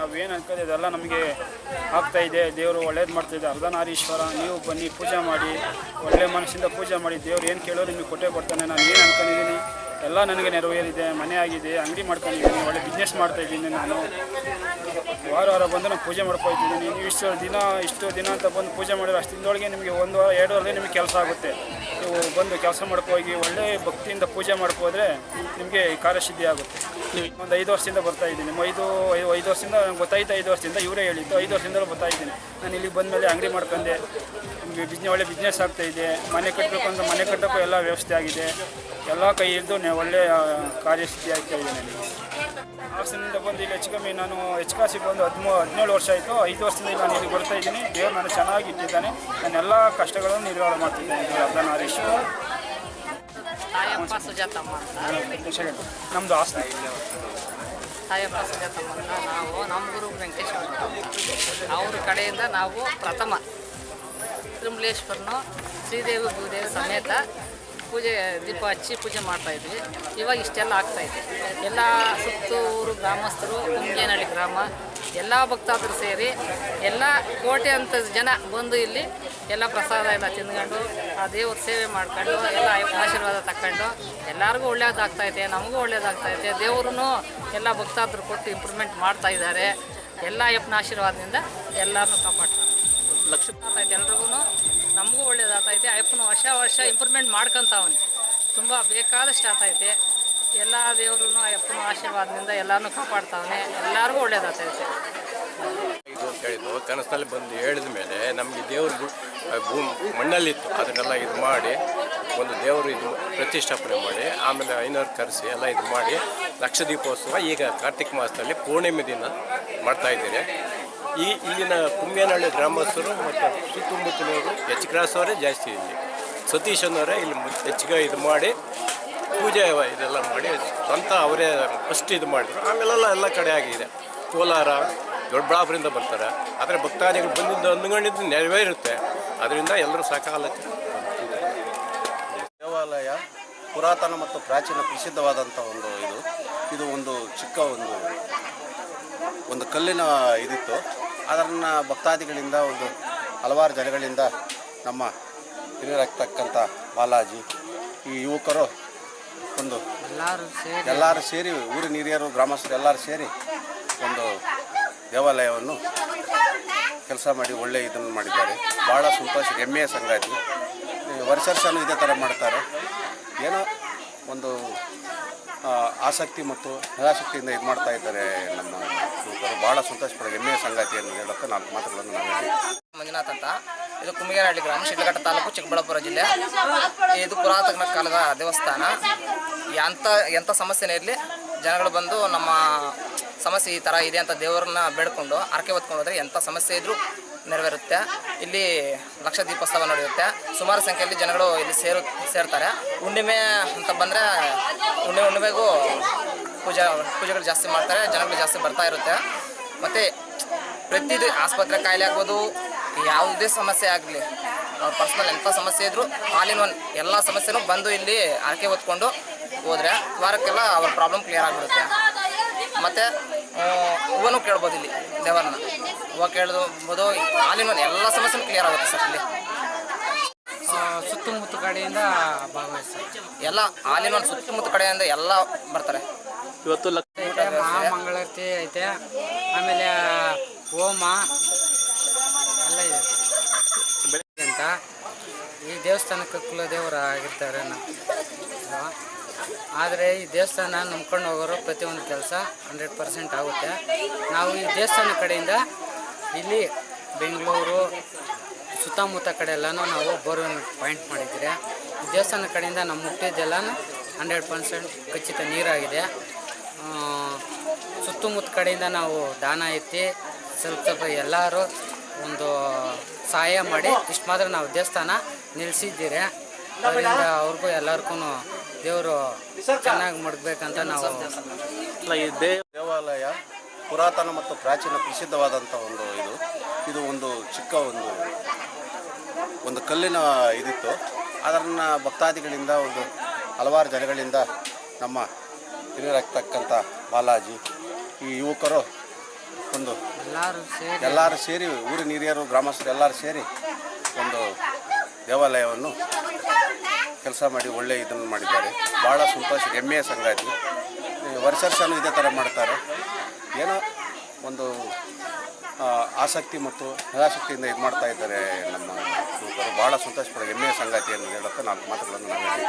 ನಾವು ಏನು ಅನ್ಕೋತೀವಿ ಅದೆಲ್ಲ ನಮಗೆ ಆಗ್ತಾ ಇದೆ. ದೇವರು ಒಳ್ಳೇದು ಮಾಡ್ತಾ ಇದೆ ಅರ್ಧನಾರೀಶ್ವರ, ನೀವು ಬನ್ನಿ, ಪೂಜೆ ಮಾಡಿ. ಒಳ್ಳೆ ಮನಸ್ಸಿಂದ ಪೂಜೆ ಮಾಡಿ. ದೇವ್ರು ಏನು ಕೇಳೋರು ನಿಮಗೆ ಕೊಟ್ಟೆ ಕೊಡ್ತಾನೆ. ನಾನು ಏನು ಅನ್ಕೊಂಡಿದ್ದೀನಿ? ಎಲ್ಲ ನನಗೆ ನೆರವೇರಿದೆ ಮನೆ ಆಗಿದೆ ಅಂಗಡಿ ಮಾಡ್ಕೊಂಡಿದ್ದೀನಿ ಒಳ್ಳೆ ಬಿಸ್ನೆಸ್ ಮಾಡ್ತಾ ಇದ್ದೀನಿ ನಾನು. ವಾರ ವಾರ ಬಂದು ನಾನು ಪೂಜೆ ಮಾಡ್ಕೊಳ್ತಿದ್ದೀನಿ ನೀವು ಇಷ್ಟು ದಿನ ಇಷ್ಟು ದಿನ ಅಂತ ಬಂದು ಪೂಜೆ ಮಾಡಿದ್ರೆ ಅಷ್ಟು ದಿನದೊಳಗೆ ನಿಮಗೆ ಒಂದು ವಾರ ಎರಡು ವಾರದಲ್ಲಿ ನಿಮಗೆ ಕೆಲಸ ಆಗುತ್ತೆ. ನೀವು ಬಂದು ಕೆಲಸ ಮಾಡ್ಕೋಗಿ ಒಳ್ಳೆ ಭಕ್ತಿಯಿಂದ ಪೂಜೆ ಮಾಡ್ಕೋದ್ರೆ ನಿಮಗೆ ಕಾರ್ಯಸಿದ್ಧಿ ಆಗುತ್ತೆ. ಒಂದು ಐದು ವರ್ಷದಿಂದ ಬರ್ತಾ ಇದ್ದೀನಿ. ಐದು ಐದು ಐದು ವರ್ಷದಿಂದ ನಂಗೆ ಗೊತ್ತಾಯ್ತು ಐದು ವರ್ಷದಿಂದ ಇವರೇ ಹೇಳಿದ್ದು ಐದು ವರ್ಷದಿಂದಲೂ ಬರ್ತಾ ಇದ್ದೀನಿ. ನಾನು ಇಲ್ಲಿಗೆ ಬಂದಮೇಲೆ ಅಂಗಡಿ ಮಾಡ್ಕೊಂಡೆ. ನಿಮಗೆ ಬಿಸ್ನೆ ಒಳ್ಳೆ ಬಿಸ್ನೆಸ್ ಆಗ್ತಾ ಇದೆ. ಮನೆ ಕಟ್ಟಬೇಕು ಅಂತ ಮನೆ ಕಟ್ಟೋಕ್ಕೂ ಎಲ್ಲ ವ್ಯವಸ್ಥೆ ಆಗಿದೆ. ಎಲ್ಲ ಕೈ ಹಿಡಿದು ಒಳ್ಳೆಯ ಕಾರ್ಯಸ್ಥಿತಿ ಇದೆ ನನಗೆ. ಹಾಸನದಿಂದ ಬಂದು ಇಲ್ಲಿ ಹೆಚ್ಚು ಕಮ್ಮಿ ನಾನು ಹೆಚ್ಚು ಕಾಸಿ ಬಂದು ಹದಿಮೂ ಹದಿನೇಳು ವರ್ಷ ಆಯಿತು. ಐದು ವರ್ಷದಿಂದ ನಾನು ಇಲ್ಲಿ ಬರ್ತಾ ಇದ್ದೀನಿ. ದೇವ್ರು ನಾನು ಚೆನ್ನಾಗಿ ಇಟ್ಟಿದ್ದಾನೆ. ನನ್ನ ಎಲ್ಲ ಕಷ್ಟಗಳನ್ನು ನಿರ್ವಹಣೆ ಮಾಡ್ತಿದ್ದೇನೆ. ದೇವ್ರ ಹರೀಶ್. ನಮ್ಮದು ಹಾಸನ ತಾಯಪ್ಪ ಸುಜಾತಮ್ಮನ ನಾವು ನಮ್ಮ ಗುರು ವೆಂಕಟೇಶ್ವರ ಅವ್ರ. ಕಡೆಯಿಂದ ನಾವು ಪ್ರಥಮ. ತಿರುಮಲೇಶ್ವರನು ಶ್ರೀದೇವಿ ಭೂದೇವಿ ಸಮೇತ ಪೂಜೆ, ದೀಪ ಹಚ್ಚಿ ಪೂಜೆ ಮಾಡ್ತಾ ಇದ್ವಿ. ಇವಾಗ ಇಷ್ಟೆಲ್ಲ ಆಗ್ತಾ ಇದೆ. ಎಲ್ಲ ಸುತ್ತೂರು ಗ್ರಾಮಸ್ಥರು ಕುಂಜೇನಹಳ್ಳಿ ಗ್ರಾಮ, ಎಲ್ಲ ಭಕ್ತಾದರು ಸೇರಿ ಎಲ್ಲ ಕೋಟೆ ಅಂತ ಜನ ಬಂದು ಇಲ್ಲಿ ಎಲ್ಲ ಪ್ರಸಾದ ಎಲ್ಲ ತಿಂದ್ಕೊಂಡು, ಆ ದೇವ್ರ ಸೇವೆ ಮಾಡ್ಕೊಂಡು, ಎಲ್ಲ ಆಶೀರ್ವಾದ ತಕೊಂಡು ಎಲ್ಲರಿಗೂ ಇದೆ, ನಮಗೂ ಒಳ್ಳೇದಾಗ್ತೈತೆ ದೇವ್ರೂ ಎಲ್ಲ ಭಕ್ತಾದರು ಕೊಟ್ಟು ಇಂಪ್ರೂವ್ಮೆಂಟ್ ಮಾಡ್ತಾ ಇದ್ದಾರೆ. ಎಲ್ಲ ಅಯ್ಯಪ್ಪನ ಆಶೀರ್ವಾದದಿಂದ ಎಲ್ಲರನ್ನೂ ಕಾಪಾಡ್ತಾರೆ. ಲಕ್ಷ ವರ್ಷ ವರ್ಷ ಇಂಪ್ರೂವ್ಮೆಂಟ್ ಮಾಡ್ಕೊತಾವನೆ. ತುಂಬ ಬೇಕಾದಷ್ಟು ಆತೈತೆ. ಎಲ್ಲ ದೇವರು ಅಪ್ಪನ ಆಶೀರ್ವಾದದಿಂದ ಎಲ್ಲಾನು ಕಾಪಾಡ್ತಾವನೆ. ಎಲ್ಲರಿಗೂ ಒಳ್ಳೇದಾಗ್ತೈತೆ ಅಂತ ಹೇಳಿದ್ದು, ಕನಸಿನಲ್ಲಿ ಬಂದು ಹೇಳಿದ ಮೇಲೆ ನಮಗೆ ದೇವ್ರ ಭೂಮಿ, ಮಣ್ಣಲ್ಲಿತ್ತು. ಅದನ್ನೆಲ್ಲ ಇದು ಮಾಡಿ, ಒಂದು ದೇವರು ಇದು ಪ್ರತಿಷ್ಠಾಪನೆ ಮಾಡಿ, ಆಮೇಲೆ ಐನೂರು ಕರೆಸಿ ಎಲ್ಲ ಇದು ಮಾಡಿ ಲಕ್ಷ ದೀಪೋತ್ಸವ ಈಗ ಕಾರ್ತಿಕ ಮಾಸದಲ್ಲಿ ಪೂರ್ಣಿಮೆ ದಿನ ಮಾಡ್ತಾ ಇದ್ದೀರಿ ಈ ಇಲ್ಲಿನ ಕುಂಬೇನಹಳ್ಳಿ ಗ್ರಾಮಸ್ಥರು ಮತ್ತು ಸುತ್ತಮುತ್ತಲಿನವರು ಎಚ್ ಕ್ರಾಸ್ ಜಾಸ್ತಿ ಇಲ್ಲಿ. ಸತೀಶ್ ಇಲ್ಲಿ ಹೆಚ್ಚಿಗೆ ಇದು ಮಾಡಿ ಪೂಜೆ ಇದೆಲ್ಲ ಮಾಡಿ ಸ್ವಂತ ಅವರೇ ಫಸ್ಟ್ ಇದು ಮಾಡಿದ್ರು. ಆಮೇಲೆಲ್ಲ ಎಲ್ಲ ಕಡೆ ಆಗಿದೆ. ಕೋಲಾರ ದೊಡ್ಡಬಳ್ಳಾಪುರಿಂದ ಬರ್ತಾರೆ. ಆದರೆ ಭಕ್ತಾದಿಗಳು ಬಂದಿದ್ದು ಅಂದ್ಕೊಂಡಿದ್ದು ನೆರವೇರುತ್ತೆ. ಅದರಿಂದ ಎಲ್ಲರೂ ಸಕಾಲಕ್ಕೆ ದೇವಾಲಯ ಪುರಾತನ ಮತ್ತು ಪ್ರಾಚೀನ ಪ್ರಸಿದ್ಧವಾದಂಥ ಒಂದು ಇದು. ಇದು ಒಂದು ಚಿಕ್ಕ ಒಂದು ಒಂದು ಕಲ್ಲಿನ ಇದಿತ್ತು. ಅದನ್ನು ಭಕ್ತಾದಿಗಳಿಂದ ಒಂದು ಹಲವಾರು ಜನಗಳಿಂದ ನಮ್ಮ ಹಿರಿಯರಾಗ್ತಕ್ಕಂಥ ಬಾಲಾಜಿ ಈ ಯುವಕರು ಒಂದು ಎಲ್ಲರೂ ಸೇರಿ ಎಲ್ಲರೂ ಸೇರಿ ಊರಿನ ಹಿರಿಯರು ಗ್ರಾಮಸ್ಥರು ಎಲ್ಲರೂ ಸೇರಿ ಒಂದು ದೇವಾಲಯವನ್ನು ಕೆಲಸ ಮಾಡಿ ಒಳ್ಳೆಯ ಇದನ್ನು ಮಾಡಿದ್ದಾರೆ. ಭಾಳ ಸಂತೋಷ ಹೆಮ್ಮೆಯ ಸಂಗಾತಿ ವರ್ಷ ವರ್ಷನೂ ಇದೇ ಥರ ಮಾಡ್ತಾರೆ. ಏನೋ ಒಂದು ಆಸಕ್ತಿ ಮತ್ತು ನಿರಾಸಕ್ತಿಯಿಂದ ಇದು ಮಾಡ್ತಾ ಇದ್ದಾರೆ ನಮ್ಮ ಯುವಕರು. ಭಾಳ ಸಂತೋಷ ಪಡೋ ಹೆಮ್ಮೆಯ ಸಂಗಾತಿ ಅಂತ ಹೇಳೋಕ್ಕೆ ನಾಲ್ಕು ಮಾತುಗಳನ್ನು ನಾನು ಮಂಜುನಾಥ್ ಅಂತ. ಇದು ಕುಮಿಗೇನಹಳ್ಳಿ ಗ್ರಾಮ ಶಿಡ್ಲಘಟ್ಟ ತಾಲೂಕು ಚಿಕ್ಕಬಳ್ಳಾಪುರ ಜಿಲ್ಲೆ. ಇದು ಪುರಾತನ ಕಾಲದ ದೇವಸ್ಥಾನ. ಎಂಥ ಎಂಥ ಸಮಸ್ಯೆನೇ ಇರಲಿ. ಜನಗಳು ಬಂದು ನಮ್ಮ ಸಮಸ್ಯೆ ಈ ಥರ ಇದೆ ಅಂತ ದೇವರನ್ನ ಬೇಡ್ಕೊಂಡು ಹರಕೆ ಹೊತ್ಕೊಂಡು ಹೋದರೆ ಎಂಥ ಸಮಸ್ಯೆ ಇದ್ರೂ ನೆರವೇರುತ್ತೆ. ಇಲ್ಲಿ ಲಕ್ಷ ದೀಪೋತ್ಸವ ನಡೆಯುತ್ತೆ. ಸುಮಾರು ಸಂಖ್ಯೆಯಲ್ಲಿ ಜನಗಳು ಇಲ್ಲಿ ಸೇರು, ಸೇರ್ತಾರೆ. ಹುಣ್ಣಿಮೆ ಅಂತ ಬಂದರೆ ಹುಣ್ಣಿಮೆ, ಹುಣ್ಣಿಮೆಗೂ ಪೂಜಾ, ಪೂಜೆಗಳು ಜಾಸ್ತಿ ಮಾಡ್ತಾರೆ. ಜನಗಳು ಜಾಸ್ತಿ ಬರ್ತಾ ಇರುತ್ತೆ. ಮತ್ತು ಪ್ರತಿದಿನ ಆಸ್ಪತ್ರೆ ಕಾಯಿಲೆ ಆಗ್ಬೋದು ಯಾವುದೇ ಸಮಸ್ಯೆ ಆಗಲಿ ಅವ್ರ ಪರ್ಸ್ನಲ್ ಎಂಥ ಸಮಸ್ಯೆ ಇದ್ದರೂ ಆಲ್ ಇನ್ ಒನ್ ಎಲ್ಲ ಸಮಸ್ಯೆನೂ ಬಂದು ಇಲ್ಲಿ ಆರಕೆ ಹೊತ್ಕೊಂಡು ಹೋದ್ರೆ ವಾರಕ್ಕೆಲ್ಲ ಅವ್ರ ಪ್ರಾಬ್ಲಮ್ ಕ್ಲಿಯರ್ ಆಗಿಬಿಡುತ್ತೆ. ಮತ್ತು ಹೂವನು ಕೇಳ್ಬೋದು ಇಲ್ಲಿ ದೇವರನ್ನ. ಹೂವು ಕೇಳ್ಬೋದು ಆಲ್ ಇನ್ ಒನ್ ಎಲ್ಲ ಸಮಸ್ಯೆನೂ ಕ್ಲಿಯರ್ ಆಗುತ್ತೆ ಸರ್ ಇಲ್ಲಿ. ಸುತ್ತಮುತ್ತ ಕಡೆಯಿಂದ ಭಾಗವಹಿಸ್ತಾರೆ. ಎಲ್ಲ ಹಾಲಿನ ಒಂದು ಒನ್ ಸುತ್ತಮುತ್ತ ಕಡೆಯಿಂದ ಎಲ್ಲ ಬರ್ತಾರೆ. ಇವತ್ತು ಐತೆ ಮಹಾಮಂಗಳಾರತಿ ಐತೆ ಆಮೇಲೆ ಹೋಮ ಅಂತ ಈ ದೇವಸ್ಥಾನಕ್ಕೆ ಕುಲದೇವರು ಆಗಿರ್ತಾರೆ ಆದರೆ ಈ ದೇವಸ್ಥಾನ ನಂಬ್ಕೊಂಡು ಹೋಗೋರು ಪ್ರತಿಯೊಂದು ಕೆಲಸ ಹಂಡ್ರೆಡ್ ಪರ್ಸೆಂಟ್ ಆಗುತ್ತೆ. ನಾವು ಈ ದೇವಸ್ಥಾನ ಕಡೆಯಿಂದ ಇಲ್ಲಿ ಬೆಂಗಳೂರು ಸುತ್ತಮುತ್ತ ಕಡೆ ಎಲ್ಲನೂ ನಾವು ಬೋರ್ವೆಲ್ ಪಾಯಿಂಟ್ ಮಾಡಿದ್ದೀರಿ. ಈ ದೇವಸ್ಥಾನ ಕಡೆಯಿಂದ ನಮ್ಮ ಮುಟ್ಟಿದ್ದೆಲ್ಲನೂ ಹಂಡ್ರೆಡ್ ಪರ್ಸೆಂಟ್ ಖಚಿತ ನೀರಾಗಿದೆ. ಸುತ್ತಮುತ್ತ ಕಡೆಯಿಂದ ನಾವು ದಾನ ಎತ್ತಿ ಸ್ವಲ್ಪ ಸ್ವಲ್ಪ ಎಲ್ಲರೂ ಒಂದು ಸಹಾಯ ಮಾಡಿ ಇಷ್ಟು ಮಾತ್ರ ನಾವು ದೇವಸ್ಥಾನ ನಿಲ್ಲಿಸಿದ್ದೀರಿ. ಅದರಿಂದ ಅವ್ರಿಗೂ ಎಲ್ಲರಿಗೂ ದೇವರು ಚೆನ್ನಾಗಿ ಮುಡ್ಬೇಕಂತ ನಾವು ಈ ದೇವಾಲಯ ಪುರಾತನ ಮತ್ತು ಪ್ರಾಚೀನ ಪ್ರಸಿದ್ಧವಾದಂಥ ಒಂದು ಇದು. ಇದು ಒಂದು ಚಿಕ್ಕ ಒಂದು ಒಂದು ಕಲ್ಲಿನ ಇದಿತ್ತು. ಅದನ್ನು ಭಕ್ತಾದಿಗಳಿಂದ, ಒಂದು ಹಲವಾರು ಜನಗಳಿಂದ ನಮ್ಮ ಹಿರಿಯರಾಗ್ತಕ್ಕಂಥ ಬಾಲಾಜಿ, ಈ ಯುವಕರು ಒಂದು ಎಲ್ಲರೂ ಸೇರಿ. ಎಲ್ಲರೂ ಸೇರಿ ಊರಿನ ಹಿರಿಯರು ಗ್ರಾಮಸ್ಥರು ಎಲ್ಲರೂ ಸೇರಿ ಒಂದು ದೇವಾಲಯವನ್ನು ಕೆಲಸ ಮಾಡಿ ಒಳ್ಳೆ ಇದನ್ನು ಮಾಡಿದ್ದಾರೆ. ಭಾಳ ಸಂತೋಷ ಹೆಮ್ಮೆಯ ಸಂಗಾತಿ ವರ್ಷ ವರ್ಷನೂ ಇದೇ ಥರ ಮಾಡ್ತಾರೆ. ಏನೋ ಒಂದು ಆಸಕ್ತಿ ಮತ್ತು ನಿರಾಸಕ್ತಿಯಿಂದ ಇದು ಮಾಡ್ತಾ ಇದ್ದಾರೆ ನಮ್ಮ ಯುವಕರು ಭಾಳ ಸಂತೋಷಪಡೋ ಹೆಮ್ಮೆಯ ಸಂಗಾತಿಯನ್ನು ಹೇಳುತ್ತಾ ನಾಲ್ಕು ಮಾತುಗಳನ್ನು ನಾವು ಹೇಳಿ.